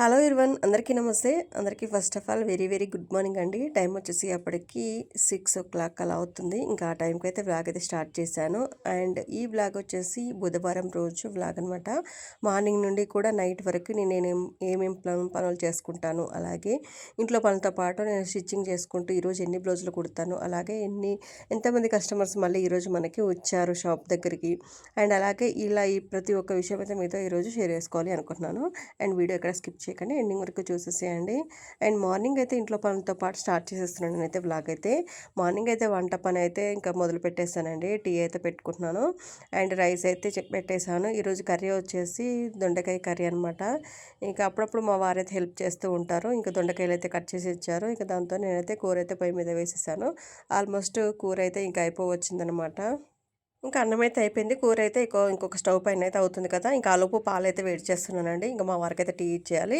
Hello ఇర్వన్ అందరికీ నమస్తే. అందరికీ first of all very very good morning అండి. టైం వచ్చేసి అప్పటికి సిక్స్ ఓ క్లాక్ అలా అవుతుంది. ఇంకా ఆ టైంకి అయితే వ్లాగ్ అయితే స్టార్ట్ చేశాను. అండ్ ఈ వ్లాగ్ వచ్చేసి బుధవారం రోజు వ్లాగ్ అనమాట మార్నింగ్ నుండి కూడా నైట్ వరకు నేను నేను ఏమేం పనులు చేసుకుంటాను. అలాగే ఇంట్లో పనులతో పాటు నేను స్టిచ్చింగ్ చేసుకుంటూ ఈరోజు ఎన్ని బ్లౌజులు కుడతాను. అలాగే ఎన్ని ఎంతమంది కస్టమర్స్ మళ్ళీ ఈరోజు మనకి వచ్చారు షాప్ దగ్గరికి. అండ్ అలాగే ఇలా ఈ ప్రతి ఒక్క విషయం అయితే మీతో ఈరోజు షేర్ చేసుకోవాలి అనుకుంటున్నాను. అండ్ వీడియో ఇక్కడ స్కిప్ చేయకండి. ఎండింగ్ వరకు చూసేసేయండి. అండ్ మార్నింగ్ అయితే ఇంట్లో పనులతో పాటు స్టార్ట్ చేసేస్తున్నాను నేనైతే బ్లాగ్ అయితే. మార్నింగ్ అయితే వంట పని అయితే ఇంకా మొదలు పెట్టేస్తానండి. టీ అయితే పెట్టుకుంటున్నాను. అండ్ రైస్ అయితే పెట్టేశాను. ఈరోజు కర్రీ వచ్చేసి దొండకాయ కర్రీ అనమాట ఇంకా అప్పుడప్పుడు మా వారైతే హెల్ప్ చేస్తూ ఉంటారు. ఇంకా దొండకాయలు అయితే కట్ చేసి ఇచ్చారు. ఇంకా దాంతో నేనైతే కూర అయితే పొయ్యి మీద వేసేసాను. ఆల్మోస్ట్ కూర అయితే ఇంకా అయిపోవచ్చిందనమాట ఇంకా అన్నం అయితే అయిపోయింది. కూర అయితే ఇంకో ఇంకొక స్టవ్ పైన అయితే అవుతుంది కదా. ఇంకా ఆలోపు పాలు అయితే వేడి చేస్తున్నానండి. ఇంకా మా వారికి అయితే టీ ఇచ్చేయాలి.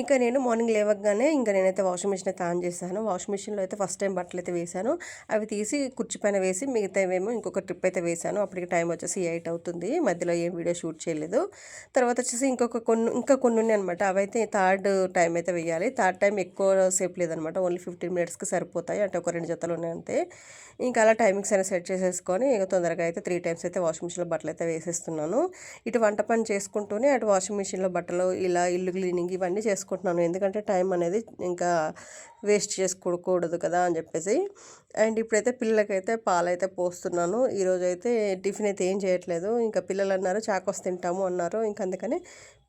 ఇంకా నేను మార్నింగ్ లేవగానే ఇంకా నేనైతే వాషింగ్ మిషన్ అయితే ఆన్ చేశాను. వాషింగ్ మిషన్లో అయితే ఫస్ట్ టైం బట్టలు అయితే వేశాను. అవి తీసి కుర్చీ పైన వేసి మిగతా ఏమో ఇంకొక ట్రిప్ అయితే వేశాను. అప్పటికి టైం వచ్చేసి ఎయిట్ అవుతుంది. మధ్యలో ఏం వీడియో షూట్ చేయలేదు. తర్వాత వచ్చేసి ఇంకొక కొన్ని ఇంకా కొన్ని ఉన్నాయి అనమాట అవైతే థర్డ్ టైం అయితే వేయాలి. థర్డ్ టైం ఎక్కువ సేపు లేదనమాట ఓన్లీ ఫిఫ్టీన్ మినిట్స్కి సరిపోతాయి. అంటే ఒక రెండు జతలు ఉన్నాయి అంతే. ఇంకా అలా టైమింగ్స్ అయినా సెట్ చేసేసుకొని ఇక తొందరగా అయితే త్రీ టైమ్స్ అయితే వాషింగ్ మిషన్లో బట్టలు అయితే వేసేస్తున్నాను. ఇటు వంట పని చేసుకుంటూనే అటు వాషింగ్ మిషన్లో బట్టలు ఇలా ఇల్లు క్లీనింగ్ ఇవన్నీ చేసుకుంటున్నాను. ఎందుకంటే టైం అనేది ఇంకా వేస్ట్ చేసుకోకూడదు కదా అని చెప్పేసి. అండ్ ఇప్పుడైతే పిల్లలకైతే పాలైతే పోస్తున్నాను. ఈరోజు అయితే టిఫిన్ అయితే ఏం చేయట్లేదు. ఇంకా పిల్లలు అన్నారు చాకోస్ తింటాము అన్నారు. ఇంకా అందుకని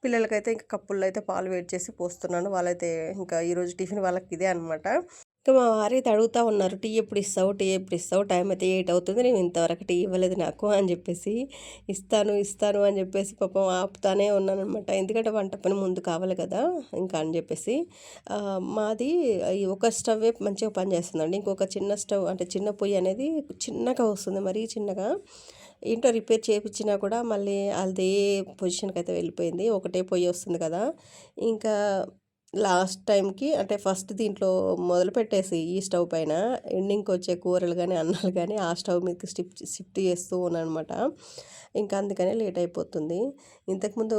పిల్లలకైతే ఇంకా కప్పుల్లో అయితే పాలు వేడి చేసి పోస్తున్నాను. వాళ్ళైతే ఇంకా ఈరోజు టిఫిన్ వాళ్ళకి ఇదే అనమాట ఇంకా మా వారి అడుగుతూ ఉన్నారు టీ ఎప్పుడు ఇస్తావు? టీ ఎప్పుడు ఇస్తావు? టైం అయితే ఎయిట్ అవుతుంది నేను ఇంతవరకు టీ ఇవ్వలేదు నాకు అని చెప్పేసి ఇస్తాను ఇస్తాను అని చెప్పేసి పాపం ఆపుతానే ఉన్నాను అనమాట ఎందుకంటే వంట పని ముందు కావాలి కదా ఇంకా అని చెప్పేసి. మాది ఒక స్టవ్ మంచిగా పనిచేస్తుందండి ఇంకొక చిన్న స్టవ్ అంటే చిన్న పొయ్యి అనేది చిన్నగా వస్తుంది మరీ చిన్నగా. ఏంటో రిపేర్ చేయించినా కూడా మళ్ళీ అదే పొజిషన్కి అయితే వెళ్ళిపోయింది. ఒకటే పొయ్యి వస్తుంది కదా. ఇంకా లాస్ట్ టైంకి అంటే ఫస్ట్ దీంట్లో మొదలు పెట్టేసి ఈ స్టవ్ పైన ఎండింగ్కి వచ్చే కూరలు కానీ అన్నాలు కానీ ఆ స్టవ్ మీదకి షిఫ్ట్ షిఫ్ట్ చేస్తూ ఉన్నానమాట. ఇంకా అందుకనే లేట్ అయిపోతుంది. ఇంతకుముందు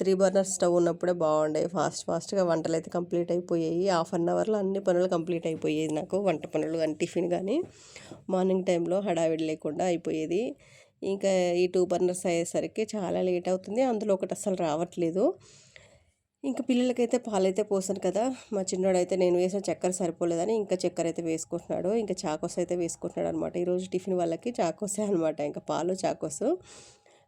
త్రీ బర్నర్ స్టవ్ ఉన్నప్పుడే బాగుండే ఫాస్ట్ ఫాస్ట్గా వంటలు అయితే కంప్లీట్ అయిపోయాయి. హాఫ్ అన్ అవర్లో అన్ని పనులు కంప్లీట్ అయిపోయేది నాకు. వంట పనులు కానీ టిఫిన్ కానీ మార్నింగ్ టైంలో హడావిడి లేకుండా అయిపోయేది. ఇంకా ఈ టూ బర్నర్స్ అయ్యేసరికి చాలా లేట్ అవుతుంది. అందులో ఒకటి అసలు రావట్లేదు. ఇంకా పిల్లలకైతే పాలైతే పోసాను కదా. మా చిన్నోడైతే నేను వేసిన చక్కెర సరిపోలేదని ఇంకా చక్కెర అయితే వేసుకుంటున్నాడు. ఇంకా చాకోస్ అయితే వేసుకుంటున్నాడు అనమాట ఈరోజు టిఫిన్ వాళ్ళకి చాకోసే అనమాట ఇంకా పాలు చాకోస్.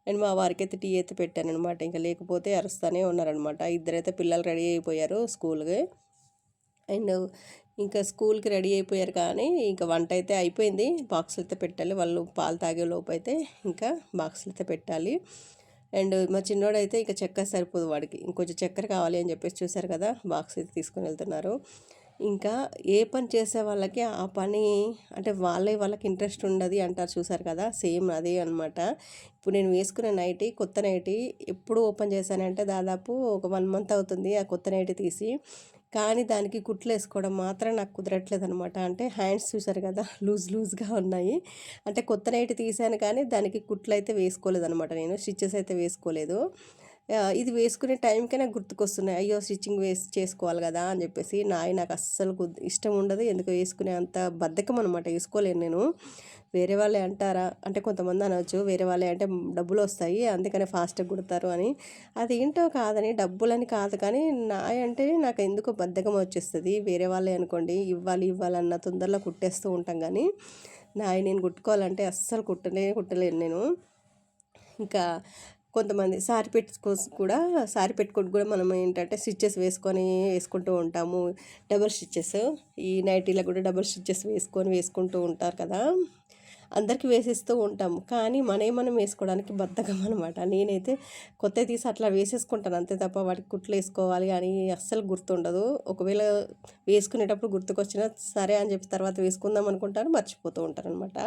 అండ్ మా వారికి అయితే టీ అయితే పెట్టాను అనమాట ఇంకా లేకపోతే అరుస్తూనే ఉన్నారనమాట ఇద్దరైతే పిల్లలు రెడీ అయిపోయారు స్కూల్కి. అండ్ ఇంకా స్కూల్కి రెడీ అయిపోయారు కానీ ఇంకా వంట అయితే అయిపోయింది. బాక్సులు అయితే పెట్టాలి. వాళ్ళు పాలు తాగే లోపు అయితే ఇంకా బాక్సులు అయితే పెట్టాలి. అండ్ మా చిన్నోడు అయితే ఇక చక్కెర సరిపోదు వాడికి. ఇంకొంచెం చక్కెర కావాలి అని చెప్పేసి చూశారు కదా బాక్స్ అయితే తీసుకొని వెళ్తున్నారు. ఇంకా ఏ పని చేసే వాళ్ళకి ఆ పని అంటే వాళ్ళే వాళ్ళకి ఇంట్రెస్ట్ ఉండదు అంటారు చూసారు కదా సేమ్ అదే అనమాట ఇప్పుడు నేను వేసుకునే నైటీ కొత్త నైటీ ఎప్పుడు ఓపెన్ చేశానంటే దాదాపు ఒక వన్ మంత్ అవుతుంది ఆ కొత్త నైటీ తీసి. కానీ దానికి కుట్లు వేసుకోవడం మాత్రం నాకు కుదరట్లేదు అనమాట అంటే హ్యాండ్స్ చూసారు కదా లూజ్ లూజ్గా ఉన్నాయి. అంటే కొత్త నైట్ తీసాను కానీ దానికి కుట్లు అయితే వేసుకోలేదు అనమాట నేను స్టిచ్చెస్ అయితే వేసుకోలేదు. ఇది వేసుకునే టైంకే నాకు గుర్తుకొస్తున్నాయి. అయ్యో స్టిచ్చింగ్ వేసి చేసుకోవాలి కదా అని చెప్పేసి నాయి నాకు అస్సలు ఇష్టం ఉండదు. ఎందుకు వేసుకునే అంత బద్ధకం అనమాట వేసుకోలేను నేను. వేరే వాళ్ళే అంటారా? అంటే కొంతమంది అనవచ్చు వేరే వాళ్ళే అంటే డబ్బులు వస్తాయి. అందుకనే ఫాస్ట్గా కుడతారు అని. అది ఏంటో కాదని డబ్బులని కాదు కానీ నా అంటే నాకు ఎందుకో బద్ధకం వచ్చేస్తుంది. వేరే వాళ్ళే అనుకోండి. ఇవ్వాలి ఇవ్వాలన్న తొందరలో కుట్టేస్తూ ఉంటాం కానీ నాయ నేను కుట్టుకోవాలంటే అస్సలు కుట్టలే కుట్టలేను నేను. ఇంకా కొంతమంది సారీ పెట్టుకోసం కూడా సారీ పెట్టుకుంటూ కూడా మనం ఏంటంటే స్టిచ్చెస్ వేసుకొని వేసుకుంటూ ఉంటాము. Double stitches. ఈ నైటీలో కూడా డబల్ స్టిచ్చెస్ వేసుకొని వేసుకుంటూ ఉంటారు కదా. అందరికీ వేసిస్తూ ఉంటాము కానీ మనమే మనం వేసుకోవడానికి బద్ధకం అనమాట నేనైతే కొత్త తీసి అట్లా వేసేసుకుంటాను. అంతే తప్ప వాటికి కుట్లు వేసుకోవాలి అని అస్సలు గుర్తుండదు. ఒకవేళ వేసుకునేటప్పుడు గుర్తుకొచ్చినా సరే అని చెప్పి తర్వాత వేసుకుందాం అనుకుంటాను మర్చిపోతూ ఉంటాను అనమాట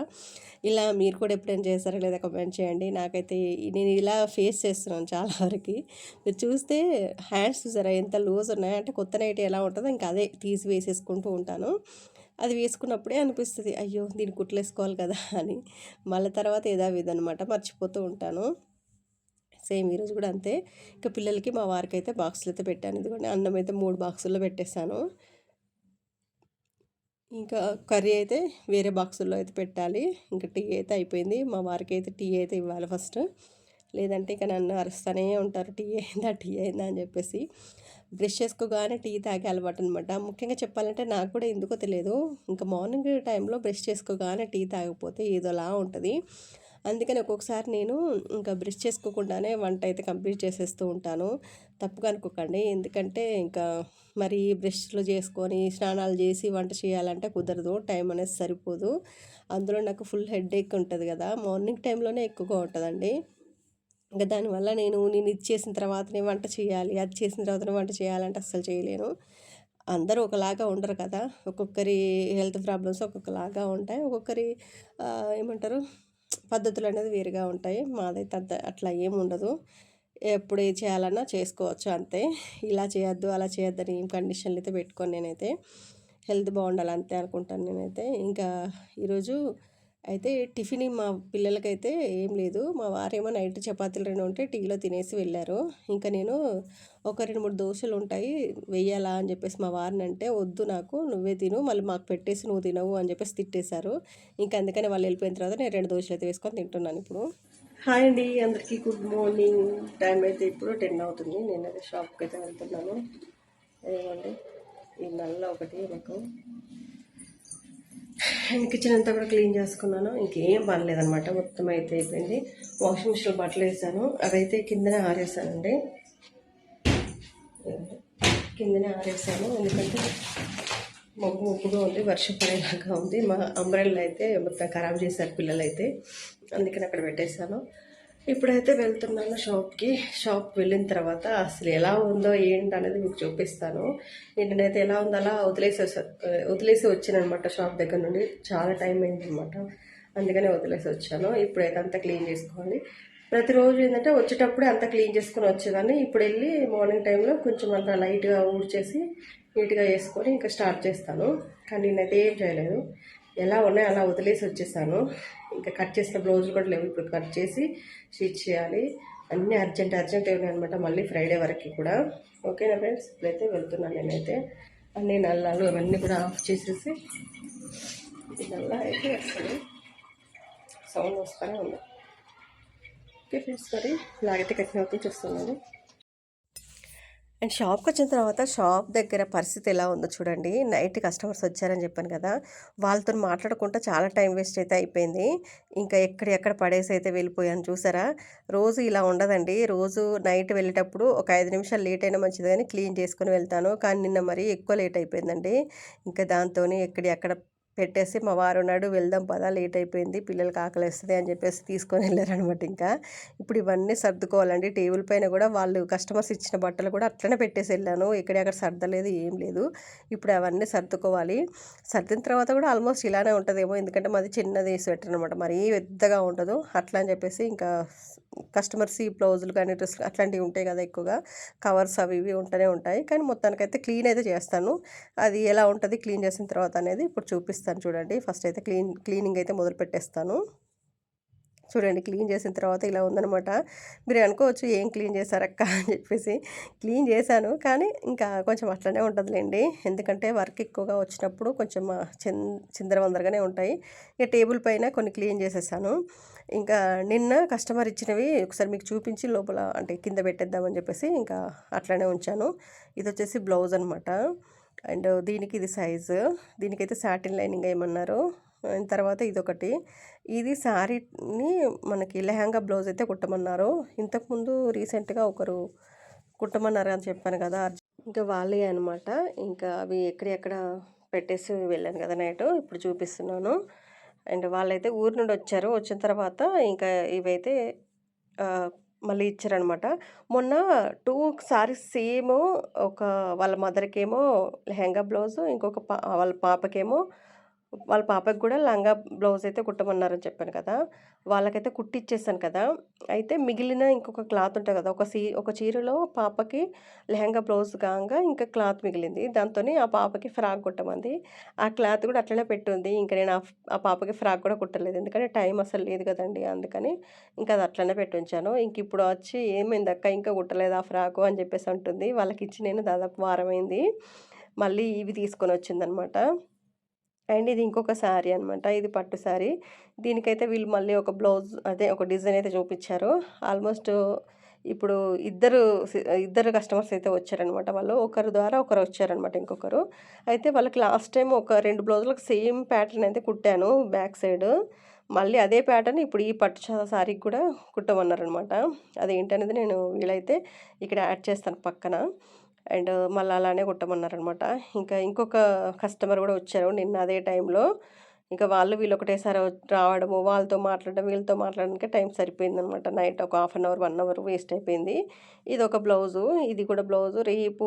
ఇలా మీరు కూడా ఎప్పుడైనా చేస్తారా లేదా కమెంట్ చేయండి. నాకైతే నేను ఇలా ఫేస్ చేస్తున్నాను చాలా వరకు. మీరు చూస్తే హ్యాండ్స్ చూసారా? ఎంత లూజ్ ఉన్నాయంటే కొత్త నైట్ ఎలా ఉంటుందో ఇంకా అదే తీసి వేసేసుకుంటూ ఉంటాను. అది వేసుకున్నప్పుడే అనిపిస్తుంది అయ్యో దీన్ని కుట్లేసుకోవాలి కదా అని. మళ్ళీ తర్వాత ఏదావిధనమాట మర్చిపోతూ ఉంటాను. సేమ్ ఈరోజు కూడా అంతే. ఇంకా పిల్లలకి మా వారికి అయితే బాక్సులు అయితే పెట్టాను. ఎందుకంటే అన్నం అయితే మూడు బాక్సుల్లో పెట్టేశాను. ఇంకా కర్రీ అయితే వేరే బాక్సుల్లో అయితే పెట్టాలి. ఇంకా టీ అయితే అయిపోయింది. మా వారికి అయితే టీ అయితే ఇవ్వాలి ఫస్ట్. లేదంటే ఇక నన్ను అరుస్తూనే ఉంటారు. టీ అయిందా టీ అయిందా అని చెప్పేసి బ్రష్ చేసుకోగానే టీ తాగే అలవాటు అనమాట ముఖ్యంగా చెప్పాలంటే నాకు కూడా ఎందుకో తెలియదు. ఇంకా మార్నింగ్ టైంలో బ్రష్ చేసుకోగానే టీ తాగకపోతే ఏదోలా ఉంటుంది. అందుకని ఒక్కొక్కసారి నేను ఇంకా బ్రష్ చేసుకోకుండానే వంట అయితే కంప్లీట్ చేసేస్తూ ఉంటాను. తప్పుగా అనుకోకండి. ఎందుకంటే ఇంకా మరి బ్రష్లు చేసుకొని స్నానాలు చేసి వంట చేయాలంటే కుదరదు. టైం అనేది సరిపోదు. అందులో నాకు ఫుల్ హెడ్ ఉంటుంది కదా. మార్నింగ్ టైంలోనే ఎక్కువగా ఉంటుందండి. ఇంకా దానివల్ల నేను నేను ఇది చేసిన తర్వాతనే వంట చేయాలి అది చేసిన తర్వాతనే వంట చేయాలంటే అస్సలు చేయలేను. అందరూ ఒకలాగా ఉండరు కదా ఒక్కొక్కరి హెల్త్ ప్రాబ్లమ్స్ ఒక్కొక్కలాగా ఉంటాయి. ఒక్కొక్కరి ఏమంటారు పద్ధతులు అనేది వేరుగా ఉంటాయి. మాదైతే అట్లా ఏమి ఉండదు. ఎప్పుడు ఏది చేయాలన్నా చేసుకోవచ్చు అంతే. ఇలా చేయొద్దు అలా చేయొద్దని ఏం కండిషన్లు అయితే పెట్టుకొని నేనైతే. హెల్త్ బాగుండాలి అంతే అనుకుంటాను నేనైతే. ఇంకా ఈరోజు అయితే టిఫిన్ మా పిల్లలకైతే ఏం లేదు. మా వారేమో నైట్ చపాతీలు రెండు ఉంటే టీలో తినేసి వెళ్ళారు. ఇంకా నేను ఒక రెండు మూడు దోశలు ఉంటాయి వెయ్యాలా అని చెప్పేసి మా వారిని అంటే వద్దు నాకు నువ్వే తిను మళ్ళీ మాకు పెట్టేసి నువ్వు తినవు అని చెప్పేసి తిట్టేశారు. ఇంకా అందుకని వాళ్ళు వెళ్ళిపోయిన తర్వాత నేను రెండు దోశలు అయితే వేసుకొని తింటున్నాను ఇప్పుడు. హాయ్ అండి అందరికీ గుడ్ మార్నింగ్. టైం అయితే ఇప్పుడు టెన్ అవుతుంది. నేను అయితే షాప్కి అయితే వెళ్తున్నాను. ఏమండి? ఈ నల్ల ఒకటి నాకు కిచెన్ అంతా కూడా క్లీన్ చేసుకున్నాను. ఇంకేం పర్లేదనమాట మొత్తం అయితే అయిపోయింది. వాషింగ్ మిషన్ బట్టలు వేసాను. అవైతే కిందనే ఆరేసానండి. కిందనే ఆరేసాను. ఎందుకంటే మబ్బు మబ్బుగా ఉంది వర్షం పడేలాగా ఉంది. మా అంబ్రెల్లా అయితే మొత్తం ఖరాబ్ చేశారు పిల్లలు అయితే అందుకని అక్కడ పెట్టేశాను. ఇప్పుడైతే వెళ్తున్నాను షాప్కి. షాప్ వెళ్ళిన తర్వాత అసలు ఎలా ఉందో ఏంటి అనేది మీకు చూపిస్తాను. నేనైతే ఎలా ఉందో అలా వదిలేసి వదిలేసి వచ్చానమాట షాప్ దగ్గర నుండి. చాలా టైం అయిందనమాట. అందుకనే వదిలేసి వచ్చాను. ఇప్పుడైతే అంతా క్లీన్ చేసుకోండి ప్రతిరోజు ఏంటంటే వచ్చేటప్పుడే అంతా క్లీన్ చేసుకొని వచ్చేదాన్ని. ఇప్పుడు వెళ్ళి మార్నింగ్ టైంలో కొంచెం అంతా లైట్గా ఊడ్చేసి నీట్గా వేసుకొని ఇంకా స్టార్ట్ చేస్తాను. కానీ నేనైతే ఏం చేయలేదు. ఎలా ఉన్నాయో అలా వదిలేసి వచ్చేసాను. ఇంకా కట్ చేసిన బ్లౌజులు కూడా లేవు. ఇప్పుడు కట్ చేసి స్టిచ్ చేయాలి. అన్నీ అర్జెంట్ అర్జెంట్ అయినాయి అనమాట మళ్ళీ ఫ్రైడే వరకు కూడా. ఓకేనా ఫ్రెండ్స్? ఇప్పుడైతే వెళ్తున్నాను నేనైతే. అన్ని నల్లాలు అవన్నీ కూడా ఆఫ్ చేసేసి నల్ల అయితే వస్తుంది. సౌండ్ వస్తూనే ఉంది. ఓకే ఫ్రెండ్స్ మరి ఇలాగైతే కట్టిన అవుతుంది చూస్తున్నాను. అండ్ షాప్కి వచ్చిన తర్వాత షాప్ దగ్గర పరిస్థితి ఎలా ఉందో చూడండి. నైట్ కస్టమర్స్ వచ్చారని చెప్పాను కదా. వాళ్ళతో మాట్లాడకుండా చాలా టైం వేస్ట్ అయితే అయిపోయింది. ఇంకా ఎక్కడెక్కడ పడేసి అయితే వెళ్ళిపోయాను చూసారా? రోజు ఇలా ఉండదండి. రోజు నైట్ వెళ్ళేటప్పుడు ఒక ఐదు నిమిషాలు లేట్ అయినా మంచిది కానీ క్లీన్ చేసుకుని వెళ్తాను. కానీ నిన్న మరీ ఎక్కువ లేట్ అయిపోయిందండి. ఇంకా దాంతో ఎక్కడ పెట్టేసి మా వారు ఉన్నాడు వెళ్దాం పదా లేట్ అయిపోయింది పిల్లలకి ఆకలిస్తుంది అని చెప్పేసి తీసుకొని వెళ్ళారనమాట ఇంకా. ఇప్పుడు ఇవన్నీ సర్దుకోవాలండి. టేబుల్ పైన కూడా వాళ్ళు కస్టమర్స్ ఇచ్చిన బట్టలు కూడా అట్లనే పెట్టేసి వెళ్ళాను. ఎక్కడెక్కడ సర్దలేదు ఏం లేదు. ఇప్పుడు అవన్నీ సర్దుకోవాలి. సర్దిన తర్వాత కూడా ఆల్మోస్ట్ ఇలానే ఉంటుందేమో. ఎందుకంటే మాది చిన్నది స్వెటర్ అనమాట మరీ పెద్దగా ఉండదు. అట్లా అని చెప్పేసి ఇంకా కస్టమర్స్ ఈ బ్లౌజులు కానీ డ్రెస్ అట్లాంటివి ఉంటాయి కదా ఎక్కువగా. కవర్స్ అవి ఇవి ఉంటూనే ఉంటాయి. కానీ మొత్తానికైతే క్లీన్ అయితే చేస్తాను. అది ఎలా ఉంటుంది క్లీన్ చేసిన తర్వాత అనేది ఇప్పుడు చూపిస్తాను చూడండి. ఫస్ట్ అయితే క్లీన్ క్లీనింగ్ అయితే మొదలు పెట్టేస్తాను. చూడండి క్లీన్ చేసిన తర్వాత ఇలా ఉందనమాట మీరు అనుకోవచ్చు ఏం క్లీన్ చేశారక్క అని చెప్పేసి. క్లీన్ చేశాను కానీ ఇంకా కొంచెం అట్లనే ఉంటుందిలేండి. ఎందుకంటే వర్క్ ఎక్కువగా వచ్చినప్పుడు కొంచెం చిందరవందరగానే ఉంటాయి. ఇక టేబుల్ పైన కొన్ని క్లీన్ చేసేసాను. ఇంకా నిన్న కస్టమర్ ఇచ్చినవి ఒకసారి మీకు చూపించి లోపల అంటే కింద పెట్టేద్దామని చెప్పేసి ఇంకా అట్లానే ఉంచాను. ఇది వచ్చేసి బ్లౌజ్ అనమాట అండ్ దీనికి ఇది సైజు. దీనికైతే సాటిన్ లైనింగ్ ఏమన్నారు. తర్వాత ఇదొకటి. ఇది శారీని మనకి లెహంగా బ్లౌజ్ అయితే కుట్టమన్నారు. ఇంతకుముందు రీసెంట్గా ఒకరు కుట్టమన్నారు అని చెప్పాను కదా ఇంకా వాళ్ళే అనమాట ఇంకా అవి ఎక్కడెక్కడ పెట్టేసి వెళ్ళాను కదా నైట్. ఇప్పుడు చూపిస్తున్నాను. అండ్ వాళ్ళైతే ఊరు నుండి వచ్చారు. వచ్చిన తర్వాత ఇంకా ఇవైతే మళ్ళీ ఇచ్చారనమాట మొన్న టూ సారీస్ సేమ్ ఒక వాళ్ళ మదర్కేమో లెహంగా బ్లౌజ్ ఇంకొక పా వాళ్ళ పాపకేమో వాళ్ళ పాపకి కూడా లంగా బ్లౌజ్ అయితే కుట్టమన్నారని చెప్పాను కదా! వాళ్ళకైతే కుట్టిచ్చేసాను కదా! అయితే మిగిలిన ఇంకొక క్లాత్ ఉంటుంది కదా! ఒక సీ ఒక చీరలో పాపకి లెహంగా బ్లౌజ్ కాగా ఇంకా క్లాత్ మిగిలింది. దాంతో ఆ పాపకి ఫ్రాక్ కుట్టమంది. ఆ క్లాత్ కూడా అట్లనే పెట్టుంది. ఇంకా నేను ఆ పాపకి ఫ్రాక్ కూడా కుట్టలేదు. ఎందుకంటే టైం అసలు లేదు కదండి! అందుకని ఇంకా అది అట్లనే ఉంచాను ఇంక ఇప్పుడు వచ్చి ఏమైంది అక్క? ఇంకా కుట్టలేదు ఆ ఫ్రాకు? అని చెప్పేసి అంటుంది. వాళ్ళకి ఇచ్చి నేను దాదాపు వారమైంది. మళ్ళీ ఇవి తీసుకొని వచ్చిందనమాట. అండ్ ఇది ఇంకొక శారీ అనమాట ఇది పట్టు శారీ దీనికైతే వీళ్ళు మళ్ళీ ఒక బ్లౌజ్ అదే ఒక డిజైన్ అయితే చూపించారు. ఆల్మోస్ట్ ఇప్పుడు ఇద్దరు ఇద్దరు కస్టమర్స్ అయితే వచ్చారనమాట వాళ్ళు. ఒకరి ద్వారా ఒకరు వచ్చారనమాట ఇంకొకరు. అయితే వాళ్ళకి లాస్ట్ టైం ఒక రెండు బ్లౌజులకు సేమ్ ప్యాటర్న్ అయితే కుట్టాను బ్యాక్ సైడ్. మళ్ళీ అదే ప్యాటర్న్ ఇప్పుడు ఈ పట్టు శారీకి కూడా కుట్టమన్నారనమాట అదేంటనేది నేను వీలైతే ఇక్కడ యాడ్ చేస్తాను పక్కన. అండ్ మళ్ళీ అలానే కుట్టమన్నారనమాట. ఇంకా ఇంకొక కస్టమర్ కూడా వచ్చారు నిన్న అదే టైంలో. ఇంకా వాళ్ళు వీళ్ళు ఒకటేసారి రావడము వాళ్ళతో మాట్లాడడం వీళ్ళతో మాట్లాడడానికి టైం సరిపోయిందనమాట. నైట్ ఒక half an hour one hour waste అయిపోయింది. ఇది ఒక బ్లౌజు ఇది కూడా బ్లౌజు. రేపు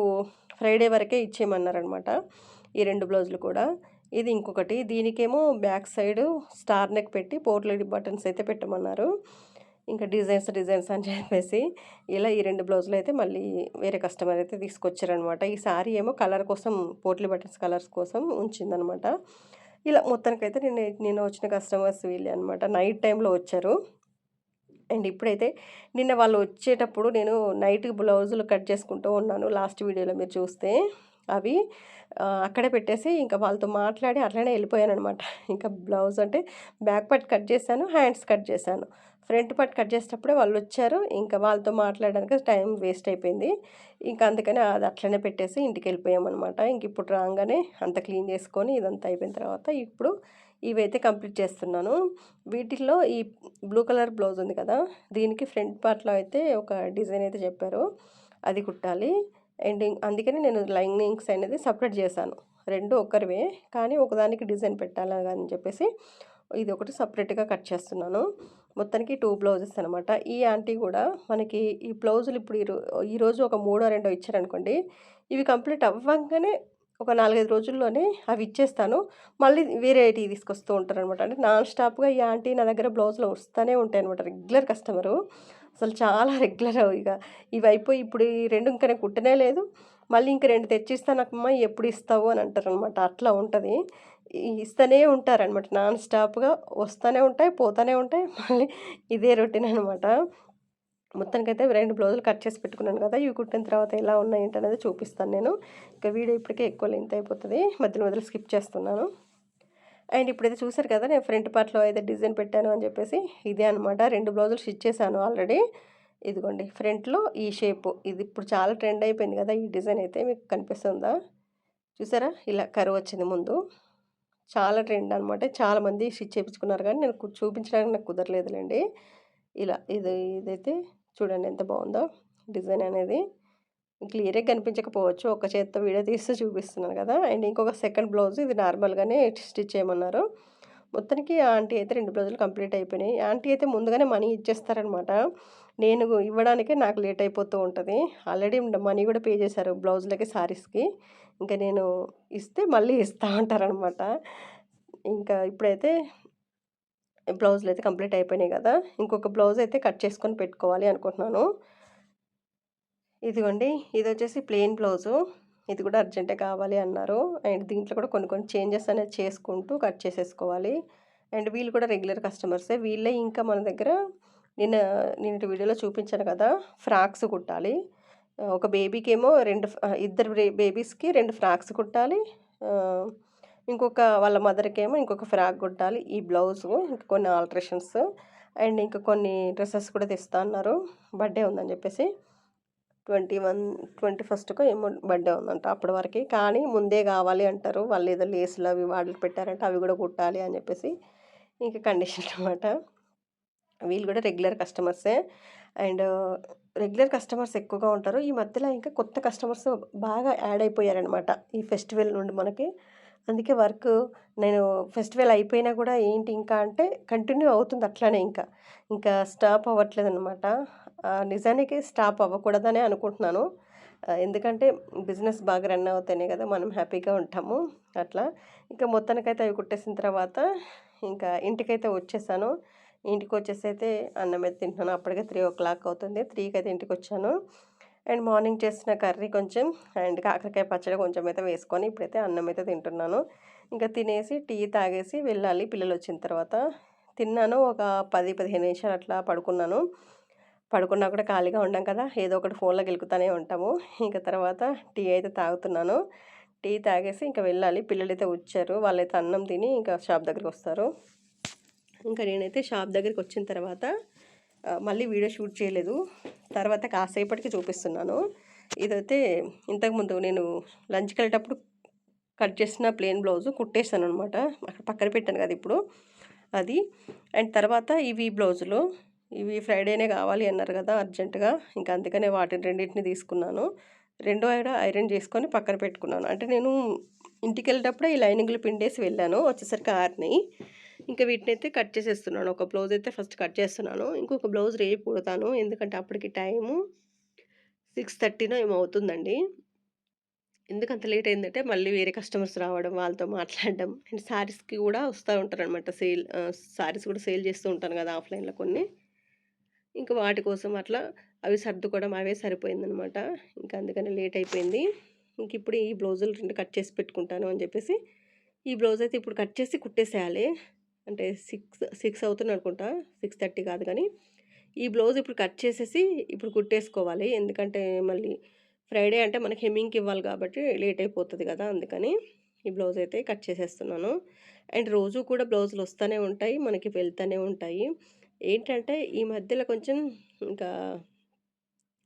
ఫ్రైడే వరకే ఇచ్చేయమన్నారనమాట ఈ రెండు బ్లౌజులు కూడా. ఇది ఇంకొకటి దీనికేమో బ్యాక్ సైడ్ స్టార్ నెక్ పెట్టి పోర్ట్లేడి బటన్స్ అయితే పెట్టమన్నారు. ఇంకా డిజైన్స్ డిజైన్స్ అని చెప్పేసి ఇలా ఈ రెండు బ్లౌజులు అయితే మళ్ళీ వేరే కస్టమర్ అయితే తీసుకొచ్చారనమాట. ఈ సారీ ఏమో కలర్ కోసం పోట్లీ బటన్స్ కలర్స్ కోసం ఉంచిందనమాట. ఇలా మొత్తానికైతే నేను నిన్న వచ్చిన కస్టమర్స్ వీళ్ళే అనమాట. నైట్ టైంలో వచ్చారు. అండ్ ఇప్పుడైతే నిన్న వాళ్ళు వచ్చేటప్పుడు నేను నైట్ బ్లౌజులు కట్ చేసుకుంటూ ఉన్నాను. లాస్ట్ వీడియోలో మీరు చూస్తే అవి అక్కడే పెట్టేసి ఇంకా వాళ్ళతో మాట్లాడి అట్లనే వెళ్ళిపోయాను అనమాట ఇంకా బ్లౌజ్ అంటే బ్యాక్ పార్ట్ కట్ చేశాను హ్యాండ్స్ కట్ చేశాను. ఫ్రంట్ పార్ట్ కట్ చేసేటప్పుడే వాళ్ళు వచ్చారు ఇంకా వాళ్ళతో మాట్లాడడానికి టైం వేస్ట్ అయిపోయింది. ఇంకా అందుకని అది అట్లనే పెట్టేసి ఇంటికి వెళ్ళిపోయామన్నమాట ఇంక ఇప్పుడు రాగానే అంత క్లీన్ చేసుకొని ఇదంతా అయిపోయిన తర్వాత ఇప్పుడు ఇవైతే కంప్లీట్ చేస్తున్నాను. వీటిల్లో ఈ బ్లూ కలర్ బ్లౌజ్ ఉంది కదా దీనికి ఫ్రంట్ పార్ట్లో అయితే ఒక డిజైన్ అయితే చెప్పారు. అది కుట్టాలి. అండ్ అందుకని నేను లైనింగ్స్ అనేది సపరేట్ చేశాను. రెండు ఒకరివే కానీ ఒకదానికి డిజైన్ పెట్టాలని చెప్పేసి ఇది ఒకటి సపరేట్గా కట్ చేస్తున్నాను. మొత్తానికి టూ బ్లౌజెస్ అనమాట ఈ ఆంటీ కూడా మనకి ఈ బ్లౌజులు ఇప్పుడు ఈరోజు ఒక మూడో రెండో ఇచ్చారనుకోండి ఇవి కంప్లీట్ అవ్వగానే ఒక నాలుగైదు రోజుల్లోనే అవి ఇచ్చేస్తాను. మళ్ళీ వేరేటివి తీసుకొస్తూ ఉంటారు అనమాట అంటే నాన్ స్టాప్గా ఈ ఆంటీ నా దగ్గర బ్లౌజులు వస్తూనే ఉంటాయి అనమాట రెగ్యులర్ కస్టమరు అసలు చాలా రెగ్యులర్ ఇక. ఇవి అయిపోయి ఇప్పుడు ఈ రెండు ఇంకా కుట్టనే లేదు. మళ్ళీ ఇంక రెండు తెచ్చిస్తానమ్మా ఎప్పుడు ఇస్తావు అని అంటారు అనమాట అట్లా ఉంటుంది. ఇస్తూనే ఉంటారనమాట నాన్ స్టాప్గా వస్తూనే ఉంటాయి పోతూనే ఉంటాయి. మళ్ళీ ఇదే రొటీన్ అనమాట మొత్తానికైతే రెండు బ్లౌజులు కట్ చేసి పెట్టుకున్నాను కదా ఇవి కుట్టిన తర్వాత ఎలా ఉన్నాయి అనేది చూపిస్తాను నేను. ఇంకా వీడియో ఇప్పటికే ఎక్కువ లెంత్ అయిపోతుంది. మధ్యలో మధ్యలో స్కిప్ చేస్తున్నాను. అండ్ ఇప్పుడైతే చూసారు కదా నేను ఫ్రంట్ పార్ట్లో అయితే డిజైన్ పెట్టాను అని చెప్పేసి ఇదే అనమాట రెండు బ్లౌజులు స్టిచ్ చేశాను ఆల్రెడీ. ఇదిగోండి ఫ్రంట్లో ఈ షేపు. ఇది ఇప్పుడు చాలా ట్రెండ్ అయిపోయింది కదా ఈ డిజైన్ అయితే మీకు కనిపిస్తుందా? చూసారా? ఇలా కరువు వచ్చింది ముందు. చాలా ట్రెండ్ అనమాట. చాలామంది స్టిచ్ చేయించుకున్నారు కానీ నేను చూపించడానికి నాకు కుదరలేదులేండి. ఇలా ఇది ఇదైతే చూడండి ఎంత బాగుందో డిజైన్ అనేది. క్లియర్గా కనిపించకపోవచ్చు. ఒక చేత్తో వీడియో తీస్తూ చూపిస్తున్నాను కదా. అండ్ ఇంకొక సెకండ్ బ్లౌజ్ ఇది నార్మల్గానే స్టిచ్ చేయమన్నారు. మొత్తానికి ఆంటీ అయితే రెండు బ్లౌజులు కంప్లీట్ అయిపోయినాయి. ఆంటీ అయితే ముందుగానే మనీ ఇచ్చేస్తారనమాట. నేను ఇవ్వడానికే నాకు లేట్ అయిపోతూ ఉంటుంది. ఆల్రెడీ మనీ కూడా పే చేశారు బ్లౌజులకి శారీస్కి ఇంకా నేను ఇస్తే మళ్ళీ ఇస్తూ ఉంటారనమాట ఇంకా ఇప్పుడైతే బ్లౌజులు అయితే కంప్లీట్ అయిపోయినాయి కదా ఇంకొక బ్లౌజ్ అయితే కట్ చేసుకొని పెట్టుకోవాలి అనుకుంటున్నాను. ఇదిగోండి ఇది వచ్చేసి ప్లెయిన్ బ్లౌజు. ఇది కూడా అర్జెంటే కావాలి అన్నారు. అండ్ దీంట్లో కూడా కొన్ని కొన్ని చేంజెస్ అనేది చేసుకుంటూ కట్ చేసేసుకోవాలి. అండ్ వీళ్ళు కూడా రెగ్యులర్ కస్టమర్సే. వీళ్ళే ఇంకా మన దగ్గర నిన్న నేను వీడియోలో చూపించాను కదా ఫ్రాక్స్ కుట్టాలి. ఒక బేబీకి ఏమో రెండు ఇద్దరు బేబీస్కి రెండు ఫ్రాక్స్ కుట్టాలి. ఇంకొక వాళ్ళ మదర్కి ఏమో ఇంకొక ఫ్రాక్ కుట్టాలి. ఈ బ్లౌజు ఇంకా కొన్ని ఆల్ట్రేషన్స్ అండ్ ఇంకా కొన్ని డ్రెస్సెస్ కూడా తెస్తా అన్నారు. బర్త్డే ఉందని చెప్పేసి ట్వంటీ వన్ ట్వంటీ ఫస్ట్కో ఏమో బర్త్డే ఉందంట అప్పటి వరకు. కానీ ముందే కావాలి అంటారు. వాళ్ళు ఏదో లేసులు అవి వాటికి పెట్టారంటే అవి కూడా కుట్టాలి అని చెప్పేసి ఇంకా కండిషన్ అనమాట వీళ్ళు కూడా రెగ్యులర్ కస్టమర్సే. అండ్ రెగ్యులర్ కస్టమర్స్ ఎక్కువగా ఉంటారు. ఈ మధ్యలో ఇంకా కొత్త కస్టమర్స్ బాగా యాడ్ అయిపోయారనమాట ఈ ఫెస్టివల్ నుండి మనకి. అందుకే వర్క్ నేను ఫెస్టివల్ అయిపోయినా కూడా ఏంటి ఇంకా అంటే కంటిన్యూ అవుతుంది అట్లానే ఇంకా. ఇంకా స్టాప్ అవ్వట్లేదు అనమాట నిజానికి స్టాప్ అవ్వకూడదనే అనుకుంటున్నాను. ఎందుకంటే బిజినెస్ బాగా రన్ అవుతేనే కదా మనం హ్యాపీగా ఉంటాము. అట్లా. ఇంకా మొత్తానికైతే అవి కుట్టేసిన తర్వాత ఇంకా ఇంటికైతే వచ్చేసాను. ఇంటికి వచ్చేసి అయితే అన్నం అయితే తింటున్నాను. అప్పటికే త్రీ ఓ క్లాక్ అవుతుంది. త్రీకి అయితే ఇంటికి వచ్చాను అండ్ మార్నింగ్ చేసిన కర్రీ కొంచెం అండ్ కాకరకాయ పచ్చడి కొంచెం అయితే వేసుకొని ఇప్పుడైతే అన్నం అయితే తింటున్నాను. ఇంకా తినేసి టీ తాగేసి వెళ్ళాలి. పిల్లలు వచ్చిన తర్వాత తిన్నాను. ఒక పది పదిహేను నిమిషాలు అట్లా పడుకున్నాను. పడుకున్నా కూడా ఖాళీగా ఉండం కదా. ఏదో ఒకటి ఫోన్లో గెలుకుతూనే ఉంటాము. ఇంకా తర్వాత టీ అయితే తాగుతున్నాను. టీ తాగేసి ఇంకా వెళ్ళాలి. పిల్లలు అయితే వచ్చారు. వాళ్ళైతే అన్నం తిని ఇంకా షాప్ దగ్గరికి వస్తారు. ఇంకా నేనైతే షాప్ దగ్గరికి వచ్చిన తర్వాత మళ్ళీ వీడియో షూట్ చేయలేదు. తర్వాత కాసేపటికి చూపిస్తున్నాను. ఇదైతే ఇంతకుముందు నేను లంచ్కి వెళ్ళేటప్పుడు కట్ చేసిన ప్లెయిన్ బ్లౌజ్ కుట్టేసాను అనమాట అక్కడ పక్కన పెట్టాను కదా ఇప్పుడు అది. అండ్ తర్వాత ఇవి బ్లౌజులు. ఇవి ఫ్రైడేనే కావాలి అన్నారు కదా అర్జెంటుగా. ఇంకా అందుకనే వాటిని రెండింటిని తీసుకున్నాను. రెండో ఐడ ఐరన్ చేసుకొని పక్కన పెట్టుకున్నాను. అంటే నేను ఇంటికి వెళ్ళేటప్పుడే ఈ లైనింగ్లు పిండేసి వెళ్ళాను. వచ్చేసరికి ఆరినాయి. ఇంకా వీటిని అయితే కట్ చేసేస్తున్నాను. ఒక బ్లౌజ్ అయితే ఫస్ట్ కట్ చేస్తున్నాను. ఇంకొక బ్లౌజ్ రేపు కుడతాను. ఎందుకంటే అప్పటికి టైము సిక్స్ థర్టీనో ఏమో అవుతుందండి. ఎందుకంత లేట్ అయిందంటే మళ్ళీ వేరే కస్టమర్స్ రావడం వాళ్ళతో మాట్లాడడం. అండ్ శారీస్కి కూడా వస్తూ ఉంటారు అనమాట సేల్ శారీస్ కూడా సేల్ చేస్తూ ఉంటాను కదా ఆఫ్లైన్లో కొన్ని. ఇంకా వాటి కోసం అట్లా అవి సర్దుకోవడం అవే సరిపోయిందనమాట ఇంకా అందుకని లేట్ అయిపోయింది. ఇంక ఇప్పుడు ఈ బ్లౌజులు రెండు కట్ చేసి పెట్టుకుంటాను అని చెప్పేసి ఈ బ్లౌజ్ అయితే ఇప్పుడు కట్ చేసి కుట్టేసేయాలి. అంటే సిక్స్ సిక్స్ అవుతుంది అనుకుంటా. సిక్స్ థర్టీ కాదు కానీ ఈ బ్లౌజ్ ఇప్పుడు కట్ చేసేసి ఇప్పుడు కుట్టేసుకోవాలి. ఎందుకంటే మళ్ళీ ఫ్రైడే అంటే మనకి హెమ్మింగ్కి ఇవ్వాలి కాబట్టి లేట్ అయిపోతుంది కదా అందుకని ఈ బ్లౌజ్ అయితే కట్ చేసేస్తున్నాను. అండ్ రోజు కూడా బ్లౌజులు వస్తూనే ఉంటాయి మనకి వెళ్తూనే ఉంటాయి. ఏంటంటే ఈ మధ్యలో కొంచెం ఇంకా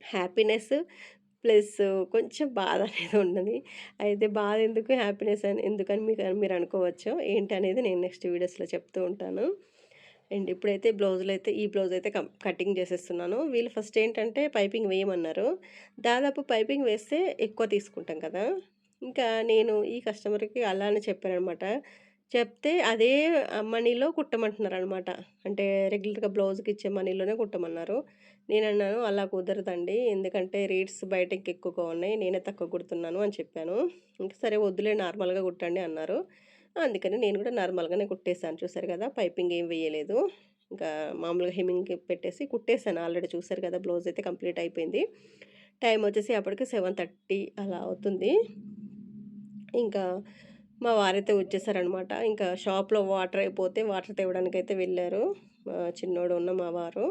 హ్యాపీనెస్ ప్లస్ కొంచెం బాధ అనేది ఉన్నది. అయితే బాధ ఎందుకు హ్యాపీనెస్ అని ఎందుకని మీకు మీరు అనుకోవచ్చు? ఏంటి అనేది నేను నెక్స్ట్ వీడియోస్లో చెప్తూ ఉంటాను. అండ్ ఇప్పుడైతే బ్లౌజులు అయితే ఈ బ్లౌజ్ అయితే కటింగ్ చేసేస్తున్నాను. వీళ్ళు ఫస్ట్ ఏంటంటే పైపింగ్ వేయమన్నారు. దాదాపు పైపింగ్ వేస్తే ఎక్కువ తీసుకుంటాం కదా. ఇంకా నేను ఈ కస్టమర్కి అలానే చెప్పానమాట చెప్తే అదే మనీలో కుట్టమంటున్నారు అనమాట అంటే రెగ్యులర్గా బ్లౌజ్కి ఇచ్చే మనీలోనే కుట్టమన్నారు. నేను అన్నాను అలా కుదరదండి. ఎందుకంటే రేట్స్ బయట ఎక్కువగా ఉన్నాయి. నేనే తక్కువ కుడుతున్నాను అని చెప్పాను. ఇంకా సరే వద్దులే నార్మల్గా కుట్టండి అన్నారు. అందుకని నేను కూడా నార్మల్గానే కుట్టేశాను. చూసారు కదా పైపింగ్ ఏం వేయలేదు. ఇంకా మామూలుగా హెమ్మింగ్ పెట్టేసి కుట్టేశాను ఆల్రెడీ. చూసారు కదా బ్లౌజ్ అయితే కంప్లీట్ అయిపోయింది. టైం వచ్చేసి అప్పటికి సెవెన్ థర్టీ అలా అవుతుంది. ఇంకా మా వారైతే వచ్చేసారనమాట ఇంకా షాప్లో వాటర్ అయిపోతే వాటర్ తేవడానికి అయితే వెళ్ళారు. మా చిన్నోడు ఉన్న మా వారు.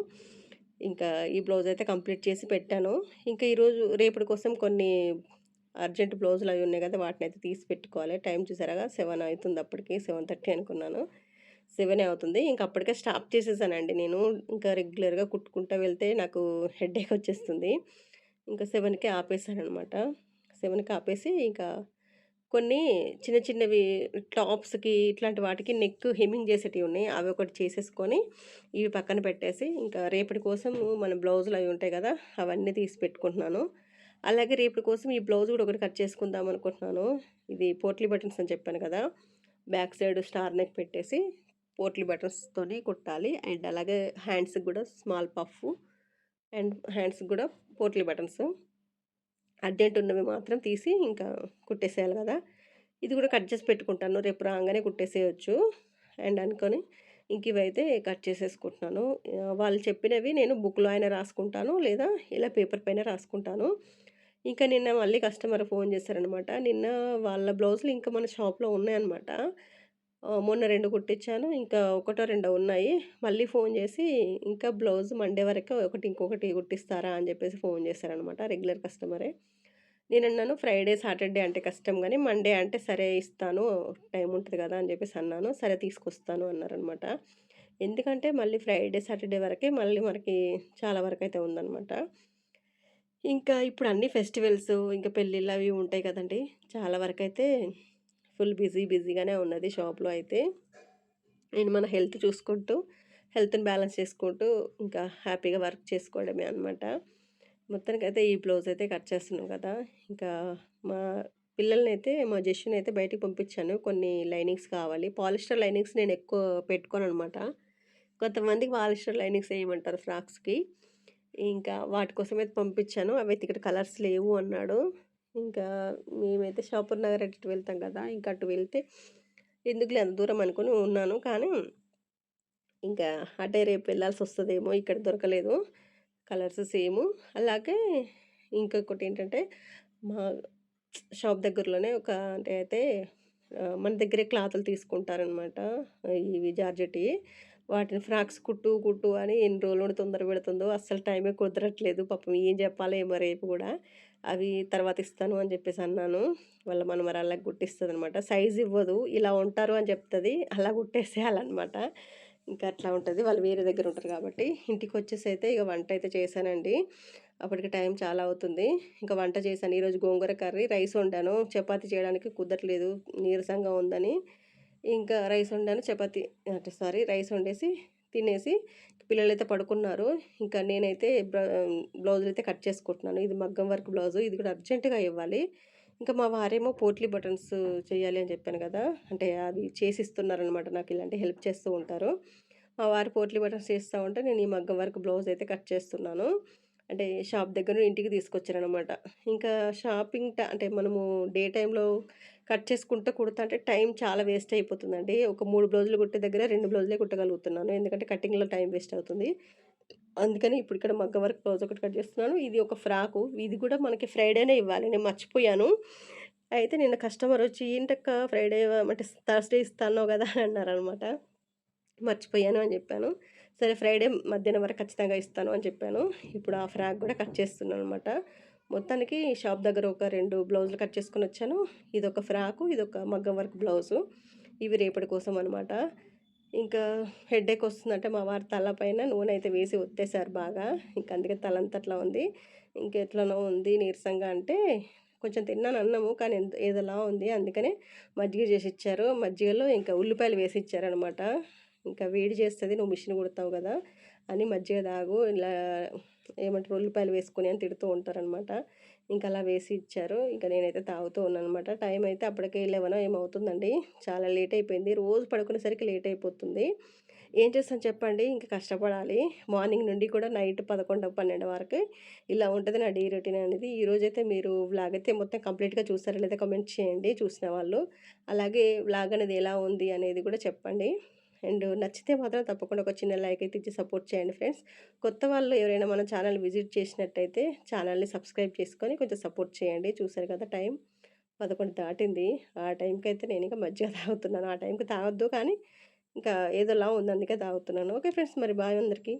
ఇంకా ఈ బ్లౌజ్ అయితే కంప్లీట్ చేసి పెట్టాను. ఇంకా ఈరోజు రేపటి కోసం కొన్ని అర్జెంట్ బ్లౌజులు అవి ఉన్నాయి కదా వాటిని అయితే తీసి పెట్టుకోవాలి. టైం చూసారా సెవెన్ అవుతుంది అప్పటికి సెవెన్ థర్టీ అనుకున్నాను. సెవెన్ అవుతుంది. ఇంకా అప్పటికే స్టాప్ చేసేసానండి నేను. ఇంకా రెగ్యులర్గా కుట్టుకుంటూ వెళ్తే నాకు హెడేక్ వచ్చేస్తుంది. ఇంకా సెవెన్కి ఆపేసాను అనమాట సెవెన్కి ఆపేసి ఇంకా కొన్ని చిన్న చిన్నవి టాప్స్కి ఇట్లాంటి వాటికి నెక్ హెమ్మింగ్ చేసేటివి ఉన్నాయి. అవి ఒకటి చేసేసుకొని ఇవి పక్కన పెట్టేసి ఇంకా రేపటి కోసం మన బ్లౌజులు అవి ఉంటాయి కదా అవన్నీ తీసి పెట్టుకుంటున్నాను. అలాగే రేపటి కోసం ఈ బ్లౌజ్ కూడా ఒకటి కట్ చేసుకుందాం అనుకుంటున్నాను. ఇది పోట్లీ బటన్స్ అని చెప్పాను కదా బ్యాక్ సైడ్ స్టార్ నెక్ పెట్టేసి పోట్లీ బటన్స్తోనే కుట్టాలి. అండ్ అలాగే హ్యాండ్స్కి కూడా స్మాల్ పఫ్ అండ్ హ్యాండ్స్కి కూడా పోట్లీ బటన్స్. అర్జెంట్ ఉన్నవి మాత్రం తీసి ఇంకా కుట్టేసేయాలి కదా. ఇది కూడా కట్ చేసి పెట్టుకుంటాను. రేపు రాగానే కుట్టేసేయచ్చు. అండ్ అనుకొని ఇంక ఇవైతే కట్ చేసేసుకుంటున్నాను. వాళ్ళు చెప్పినవి నేను బుక్లో అయినా రాసుకుంటాను లేదా ఇలా పేపర్ పైన రాసుకుంటాను. ఇంకా నిన్న మళ్ళీ కస్టమర్ ఫోన్ చేశారనమాట. నిన్న వాళ్ళ బ్లౌజులు ఇంకా మన షాప్లో ఉన్నాయన్నమాట. మొన్న రెండు కుట్టించాను ఇంకా ఒకటో రెండో ఉన్నాయి. మళ్ళీ ఫోన్ చేసి ఇంకా బ్లౌజ్ మండే వరకు ఒకటి ఇంకొకటి కుట్టిస్తారా అని చెప్పేసి ఫోన్ చేశారనమాట రెగ్యులర్ కస్టమరే. నేను అన్నాను ఫ్రైడే సాటర్డే అంటే కష్టం కానీ మండే అంటే సరే ఇస్తాను టైం ఉంటుంది కదా అని చెప్పేసి అన్నాను. సరే తీసుకొస్తాను అన్నారనమాట ఎందుకంటే మళ్ళీ ఫ్రైడే సాటర్డే వరకే మళ్ళీ మనకి చాలా వరకు అయితే ఉందన్నమాట. ఇంకా ఇప్పుడు అన్ని ఫెస్టివల్స్ ఇంకా పెళ్ళిళ్ళు అవి ఉంటాయి కదండి చాలా వరకు అయితే ఫుల్ బిజీ బిజీగానే ఉన్నది షాప్లో అయితే. నేను మన హెల్త్ చూసుకుంటూ హెల్త్ని బ్యాలెన్స్ చేసుకుంటూ ఇంకా హ్యాపీగా వర్క్ చేసుకోవడమే అనమాట మొత్తానికైతే ఈ బ్లౌజ్ అయితే కట్ చేస్తున్నాం కదా. ఇంకా మా పిల్లల్ని అయితే మా జస్ట్ని అయితే బయటికి పంపించాను. కొన్ని లైనింగ్స్ కావాలి. పాలిస్టర్ లైనింగ్స్ నేను ఎక్కువ పెట్టుకోను అనమాట కొంతమందికి పాలిస్టర్ లైనింగ్స్ వేయమంటారు ఫ్రాక్స్కి. ఇంకా వాటి అయితే పంపించాను. అవైతే ఇక్కడ కలర్స్ లేవు అన్నాడు. ఇంకా మేమైతే షాపూర్ నగర్ అటు వెళ్తాం కదా! ఇంకా అటు వెళ్తే ఎందుకులే అంత దూరం అనుకుని ఉన్నాను. కానీ ఇంకా అటే రేపు వెళ్ళాల్సి వస్తుందేమో ఇక్కడ దొరకలేదు. Colours same. అలాగే ఇంకొకటి ఏంటంటే మా షాప్ దగ్గరలోనే ఒక అంటే అయితే మన దగ్గరే క్లాతులు తీసుకుంటారనమాట. ఇవి జార్జెట్టియి. వాటిని ఫ్రాక్స్ కుట్టు, కుట్టు అని ఎన్ని రోజులు తొందర పెడుతుందో అస్సలు టైమే కుదరట్లేదు. పాపం ఏం చెప్పాలో ఏమో రేపు కూడా అవి తర్వాత ఇస్తాను అని చెప్పేసి అన్నాను. వాళ్ళ మనమరాళ్ళకి అనమాట సైజ్ ఇవ్వదు. ఇలా ఉంటారు అని చెప్తుంది అలా గుట్టేసేయాలన్నమాట ఇంకా అట్లా ఉంటుంది వాళ్ళు వేరే దగ్గర ఉంటారు కాబట్టి. ఇంటికి వచ్చేసి అయితే ఇక వంట అయితే చేశానండి. అప్పటికి టైం చాలా అవుతుంది. ఇంకా వంట చేశాను. ఈరోజు గోంగూర కర్రీ, రైస్ వండాను. చపాతి చేయడానికి కుదరట్లేదు నీరసంగా ఉందని. ఇంకా రైస్ వండాను. చపాతి అంటే సారీ రైస్ వండేసి తినేసి పిల్లలైతే పడుకున్నారు. ఇంకా నేనైతే బ్ర అయితే కట్ చేసుకుంటున్నాను. ఇది మగ్గం వర్క్ బ్లౌజు. ఇది కూడా అర్జెంట్‌గా ఇవ్వాలి. ఇంకా మా వారేమో పోట్లీ బటన్స్ చేయాలి అని చెప్పాను కదా! అంటే అవి చేసిస్తున్నారనమాట. నాకు ఇలాంటి హెల్ప్ చేస్తూ ఉంటారు. మా వారు పోట్లీ బటన్స్ చేస్తూ ఉంటే నేను ఈ మగ్గం వర్క్ బ్లౌజ్ అయితే కట్ చేస్తున్నాను. అంటే షాప్ దగ్గర ఇంటికి తీసుకొచ్చారనమాట. ఇంకా షాపింగ్ అంటే మనము డే టైంలో కట్ చేసుకుంటూ కుడతాంటే టైం చాలా వేస్ట్ అయిపోతుందండి. ఒక మూడు బ్లౌజులు కుట్టే దగ్గర రెండు బ్లౌజులే కుట్టగలుగుతున్నాను. ఎందుకంటే కటింగ్‌లో టైం వేస్ట్ అవుతుంది. అందుకని ఇప్పుడు ఇక్కడ మగ్గ వర్క్ బ్లౌజ్ ఒకటి కట్ చేస్తున్నాను. ఇది ఒక ఫ్రాకు. ఇది కూడా మనకి ఫ్రైడేనే ఇవ్వాలి. నేను మర్చిపోయాను. అయితే నిన్న కస్టమర్ వచ్చి "ఏంటక్క ఫ్రైడే అంటే థర్స్‌డే ఇస్తాను కదా!" అని అన్నారనమాట. మర్చిపోయాను అని చెప్పాను. సరే ఫ్రైడే మధ్యాహ్నం వరకు ఖచ్చితంగా ఇస్తాను అని చెప్పాను. ఇప్పుడు ఆ ఫ్రాక్ కూడా కట్ చేస్తున్నాను అనమాట మొత్తానికి షాప్ దగ్గర ఒక రెండు బ్లౌజులు కట్ చేసుకుని వచ్చాను ఇదొక ఫ్రాకు, ఇదొక మగ్గం వర్క్ బ్లౌజు. ఇవి రేపటి కోసం అనమాట. ఇంకా హెడేక్ వస్తుందంటే మా వారు తల పైన నూనె అయితే వేసి ఒత్తేసారు బాగా. ఇంక అందుకే తలంతా అట్లా ఉంది. ఇంకెట్లనో ఉంది నీరసంగా అంటే కొంచెం తిన్నాను అన్నము. కానీ ఏదోలా ఉంది. అందుకనే మజ్జిగ చేసి ఇచ్చారు మజ్జిగలో ఇంకా ఉల్లిపాయలు వేసి ఇచ్చారనమాట. ఇంకా వేడి చేస్తుంది నువ్వు మిషన్ కుడతావు కదా! అని మజ్జిగ తాగు ఇలా ఏమంటారు ఉల్లిపాయలు వేసుకొని అని తిడుతూ ఉంటారనమాట. ఇంకా అలా వేసి ఇచ్చారు. ఇంకా నేనైతే తాగుతూ ఉన్నాననమాట. టైం అయితే అప్పటికే 11 ఏమవుతుందండి చాలా లేట్ అయిపోయింది. రోజు పడుకునేసరికి లేట్ అయిపోతుంది. ఏం చేస్తాను చెప్పండి? ఇంకా కష్టపడాలి. మార్నింగ్ నుండి కూడా నైట్ 11, 12 వరకు ఇలా ఉంటుంది నా డే రొటీన్ అనేది. ఈరోజైతే మీరు వ్లాగ్ అయితే మొత్తం కంప్లీట్‌గా చూసారా లేదా కమెంట్ చేయండి చూసిన వాళ్ళు. అలాగే వ్లాగ్ అనేది ఎలా ఉంది అనేది కూడా చెప్పండి. అండ్ నచ్చితే మాత్రం తప్పకుండా ఒక చిన్న లైక్ అయితే ఇచ్చి సపోర్ట్ చేయండి ఫ్రెండ్స్. కొత్త వాళ్ళు ఎవరైనా మన ఛానల్ విజిట్ చేసినట్టయితే ఛానల్‌ని సబ్స్క్రైబ్ చేసుకొని కొంచెం సపోర్ట్ చేయండి. చూసారు కదా టైం 11 దాటింది. ఆ టైంకి అయితే నేను ఇంకా మజ్జిగ తాగుతున్నాను. ఆ టైంకి తాగొద్దు కానీ ఇంకా ఏదోలా ఉంది అందుకే తాగుతున్నాను. ఓకే ఫ్రెండ్స్ మరి బాయ్ అందరికీ.